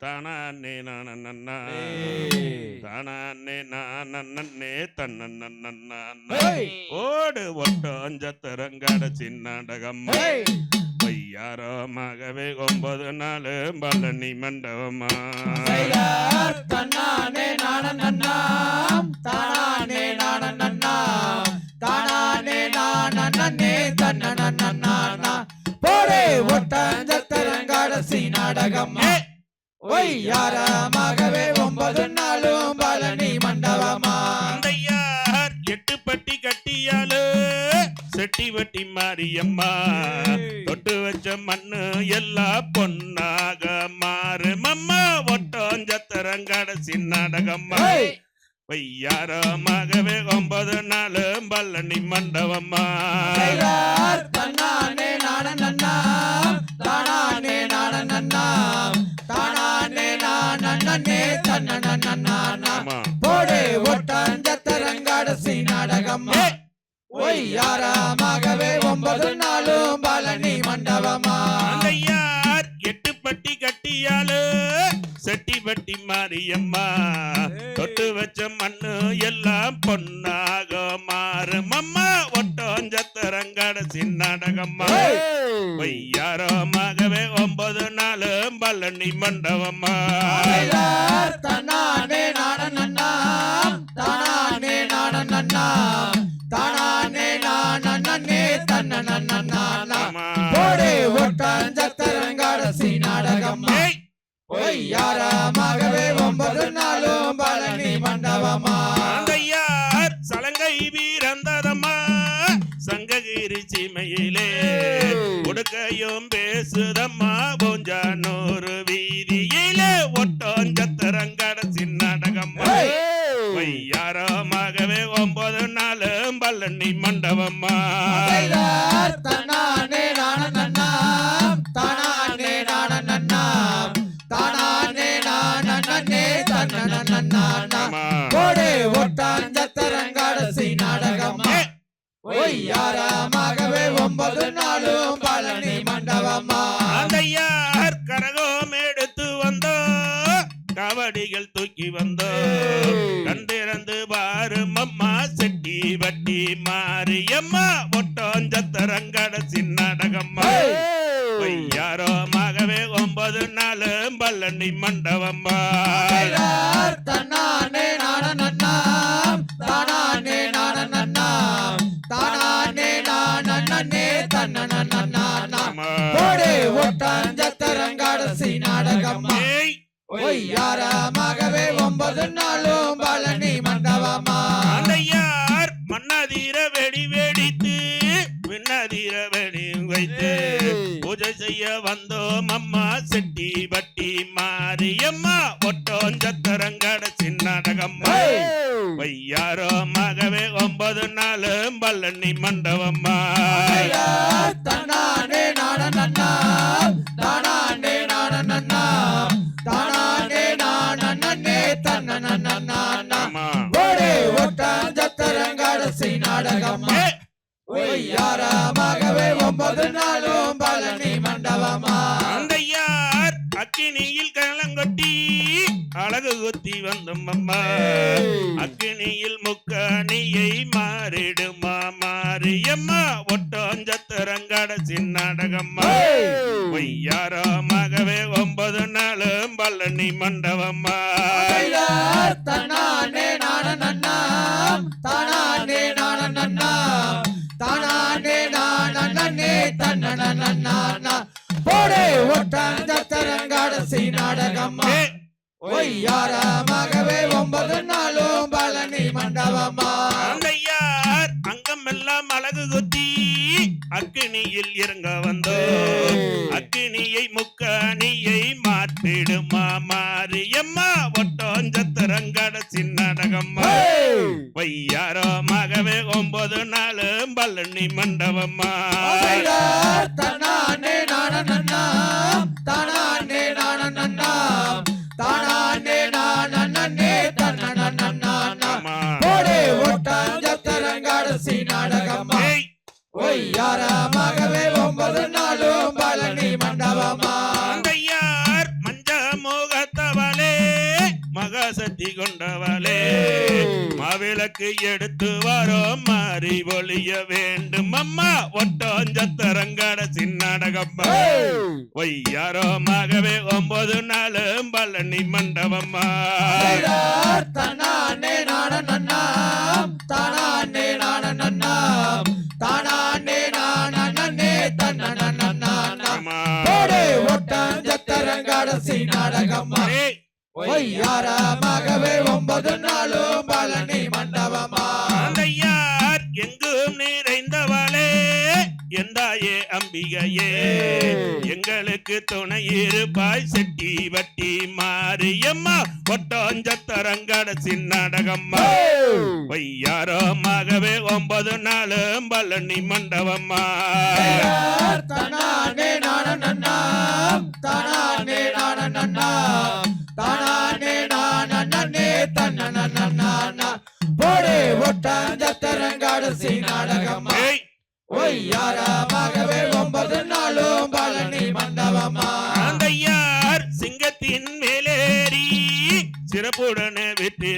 தானே நானே தானே நானே தன்னே ஓடு ஒட்டம் சத்தரங்காட சின்னாடகம்மா பையாரமாகவே ஒன்பது நாள் பழனி மண்டபமா. தன்னானே நான தானானே நான நன்னாம் தானானே நான நன்னே தன்ன போடே நாடகம் ஒய்யாரமாகவே ஒன்பது நாளும் பழனி மண்டபமா அந்தையார் எட்டு பட்டி கட்டியாலு செட்டி வட்டி மாரியம்மா. தொட்டு வச்ச மண்ணு எல்லாம் பொன்னாக மாறு மம்மா ஒட்டம் ஏய், பையாரமாகவே ஒன்பது நாள் பழனி மண்டபம்மா. தன்ன நன்னானா ஆமா. போடே ஒட்டஞ்சத்திரங்காடசி நாடகம் ஒய்யாரமாகவே ஒன்பது நாளும் பழனி மண்டபமா. அந்தையார் பட்டி மாரியம்மா. தொட்டு வச்ச மண்ணு எல்லாம் பொன்னாக மாறு மம்மா ஒட்டம் சத்தரங்காட சின்னாடகம்மா வையாரமாகவே ஒன்பது நாள் பழனி மண்டபம்மா. தன்னானே நான நன்னாம் தானானே நான நன்னாம் தானானே நான நன்னே தன்ன நன்னானா ஆமா. போடே ஒட்டஞ்சத்திரங்காடசி நாடகம் ஏய், ஒய்யாரமாகவே ஒன்பது நாளும் பழனி மண்டபமா? ஆந்தையார் சலங்கை வீரந்ததம்மா சங்ககிரி சீமையிலே உடுக்கையும் பேசுதம்மா. பொஞ்சானூறு வீதியிலே ஒட்டோஞ்சத்திரங்கட சின்னடகம்மா வையாரமாகவே ஒன்பது நாள் பழனி மண்டபம்மா. ஆந்தையார் கரகம் எடுத்து வந்தோ கவடிகள் தூக்கி வந்தோ. கண்டிருந்து பாரு மம்மா செட்டி வட்டி மாரியம்மா ஒட்டோஞ்சத்தரங்கட சின்னடகம்மா. வையாரோமாகவே ஒன்பது நாள் பழனி மண்டபம்மா. நாடகம் ஏய், ஒய்யாரமாகவே ஒன்பது நாளும் பழனி மண்டபமா? மண்ணாதீர வெடி வெடித்து விண்ணாதீர வெடி வைத்து பூஜை செய்ய வந்தோம் அம்மா அக்கினியில் கலங்கொட்டி அழகு குத்தி வந்தோம் அம்மா. அக்கினியில் முக்கணியை மாறிடுமா மாரியம்மா ஒட்டோஞ்சத்திரங்கட சின்னடகம்மா பொய்யாரமாகவே ஒன்பது நாளும் பழனி மண்டபம்மா. அங்கமெல்லாம் அழகு குத்தி அக்கினியில் இறங்க வந்தோ. அக்கினியை முக்கணியை மாற்றிடுமா மாரியம்மா? ஒட்டோஞ்சத்திரங்கட சின்னடகம்மா வையாரமாகவே ஒன்பது நாள் பழனி மண்டபம்மா. கொண்டவளே. மாவிளக்கு எடுத்து வரோம் மாறி ஒளிய வேண்டும். அம்மா ஒட்டோஞ்சத்தரங்கட சின்னடகம்மா ஒய்யாரோமாகவே ஒன்பது நாளும் பழனி மண்டபம்மா. நான எந்தாயே அம்பிகையே எங்களுக்கு துணை இருப்பாய் செட்டி வட்டி மாரியம்மா ஒட்டோஞ்சத்தரங்கட சின்னடகம்மா ஒய்யாரோமாகவே ஒன்பது நாளும் பழனி மண்டபம்மா. தன்னானே நான நன்னாம் தானானே நான நன்னாம்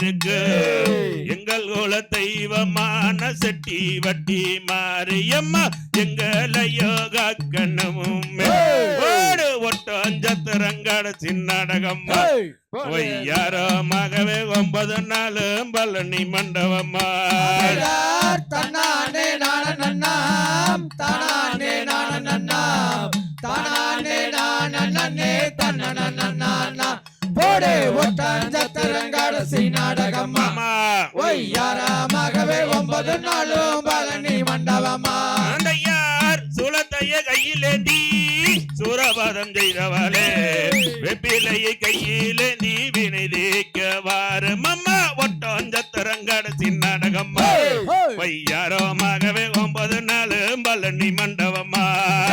விட்டிருக்கு எங்கள் குல தெய்வமான செட்டி வட்டி மாரியம்மா எங்களை யோகா கண்ணமும் ஓடு ஒட்டஞ்சத்திரங்கட சின்னடகம்மா ஒய்யாரமாகவே ஒன்பது நாளும் பழனி மண்டபம்மா. தன்னானே சூரபாதம் செய்தவளே வெப்பிலையை கையிலேந்தி வினை தேக்க வாரும் அம்மா ஒட்டோஞ்சத்திரங்கட சின்னடகம்மா. வையாரோமாகவே ஒன்பது நாளும் பழனி மண்டபம்மா.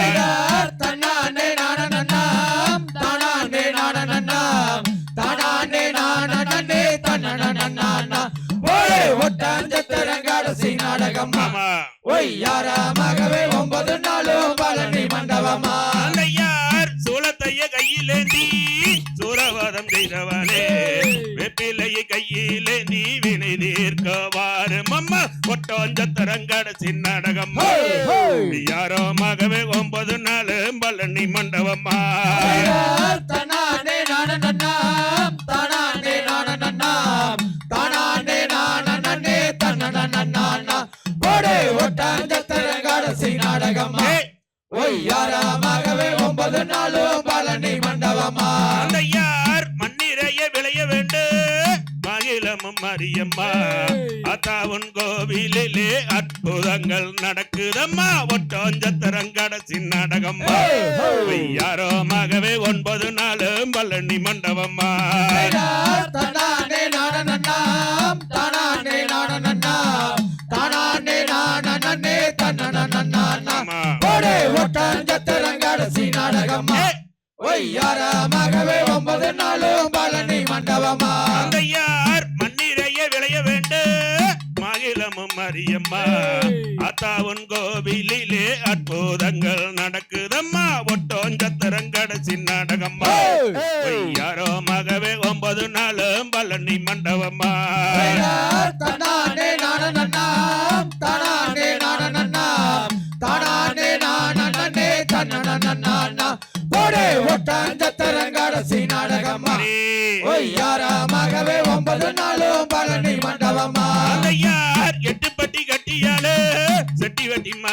ஐயனார் தன்னானே நான நன்னாம் தானானே நான நன்னாம் தானானே நான நன்னே தன்ன நன்னானா போடு ஒட்டஞ்சத்தரங்கடசி நாடகம்மா ஆமா. ஒய்யாரமாகவே ஒன்பது நாளும் பழனி மண்டபமா சூளத்தைய கையிலேந்தி சூரவாதம் செய்தவளே வெப்பிலையை கையிலேந்தி வினை தீர்க்க வாரும் அம்மா ஒட்டோஞ்சத்திரங்கட சின்னடகம்மா யாரோமாகவே ஒன்பது நாளும் பழனி மண்டபம்மா. ஐயனார் தன்னானே நான நன்னாம் தானானே மண்ணிறைய விளைய வேண்டு மகிழமும் மரியம்மா. அத்தாவுன் கோவிலிலே அற்புதங்கள் நடக்குதம்மா. ஒட்டோஞ்சத்திரங்கட சின்னடகம்மா யாரோமாகவே ஒன்பது நாளும் பழனி மண்டபம்மா. மரியம்மா. அத்தாவுன் கோவிலிலே அற்புதங்கள் நடக்குதம்மா. ஒட்டோஞ்சத்திரம் கடைசி நாடகம்மா. யாரோ மகவே ஒன்பது நாளும் பழனி மண்டபம்மா.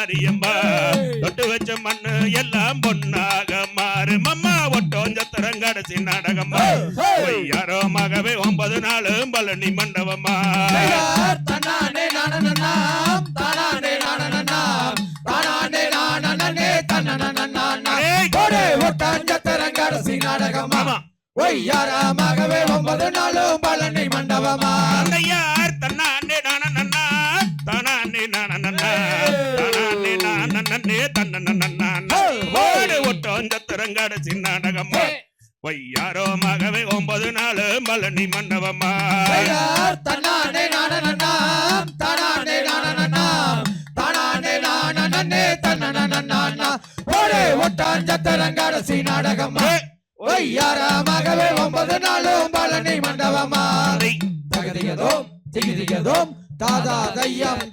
மாரியம்மா. தொட்டு வச்ச மண்ணு எல்லாம் பொன்னாக மாறும் அம்மா ஒட்டோஞ்சத்திரங்கட சின்னடகம்மா யாரோமாகவே ஒன்பது நாளும் பழனி மண்டபம்மா. தன்னானே தானானே தானானே நன்னே தன்ன ஒன்பது நாளும் பழனி மண்டபமா ஒட்டோஞ்சத்திரங்கட சின்னடகம்மா வையாரோமாகவே ஒன்பது நாளும் பழனி மண்டபம்மா. தன்னானே நான தானானே நான நான ஒன்பது நாளும் பழனி மண்டபமா திகதிகதோம் திகதிகதோம் தாதா தையம்